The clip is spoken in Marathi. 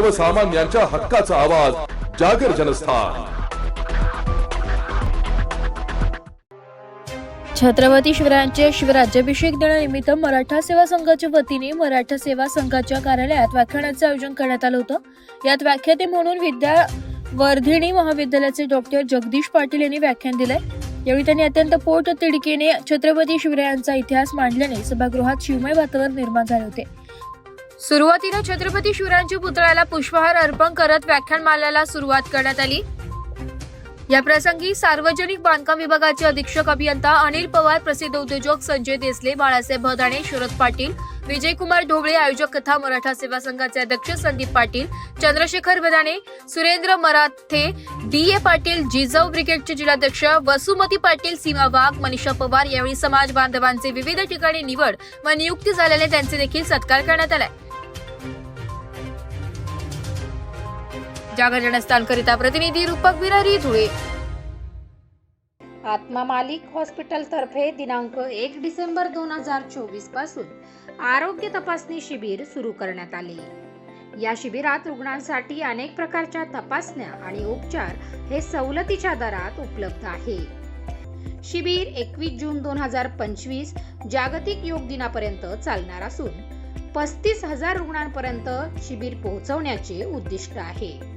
सर्वसामान्यांच्या हक्काचा आवाज जागर जनस्थान. छत्रपती शिवरायांचे शिवराज्याभिषेक दिनानिमित्त मराठा सेवा संघाच्या वतीने मराठा सेवा संघाच्या कार्यालयात व्याख्यानाचे आयोजन करण्यात आलं होतं. यात व्याख्याते म्हणून विद्या वर्धिणी महाविद्यालयाचे डॉक्टर जगदीश पाटील यांनी व्याख्यान दिलंय. यावेळी त्यांनी अत्यंत पोट तिडकीने छत्रपती शिवरायांचा इतिहास मांडल्याने सभागृहात शिवमय वातावरण निर्माण झाले होते. सुरुवातीला छत्रपती शिवरायांच्या पुतळ्याला पुष्पहार अर्पण करत व्याख्यानमाल्याला सुरुवात करण्यात आली. या प्रसंगी सार्वजनिक बांधकाम विभागाचे अधीक्षक अभियंता अनिल पवार प्रसिद्ध उद्योजक संजय देसले बाळासाहेब भदाणे शरद पाटील विजयकुमार ढोबळे आयोजक कथा मराठा सेवा संघाचे अध्यक्ष संदीप पाटील चंद्रशेखर भदाणे सुरेंद्र मराठे डी ए पाटील जिजाऊ ब्रिगेडचे जिल्हाध्यक्ष वसुमती पाटील सीमा वाघ मनीषा पवार यावेळी समाज बांधवांचे विविध ठिकाणी निवड व नियुक्ती झालेले त्यांचे देखील सत्कार करण्यात आलाय जागर जनस्थानकरिता प्रतिनिधी रूपक बिरारी धुळे. आत्मा मालिक हॉस्पिटलतर्फे दिनांक एक डिसेंबर दोन हजार चोवीसपासून आरोग्य तपासणी शिबिर सुरू करण्यात आले. या शिबिरात रुग्णांसाठी अनेक प्रकारच्या तपासण्या आणि उपचार हे सवलतीच्या दरात उपलब्ध आहे. शिबिर एकवीस जून दोन हजार पंचवीस जागतिक योग दिनापर्यंत चालणार असून पस्तीस हजार रुग्णांपर्यंत शिबिर पोहोचवण्याचे उद्दिष्ट आहे.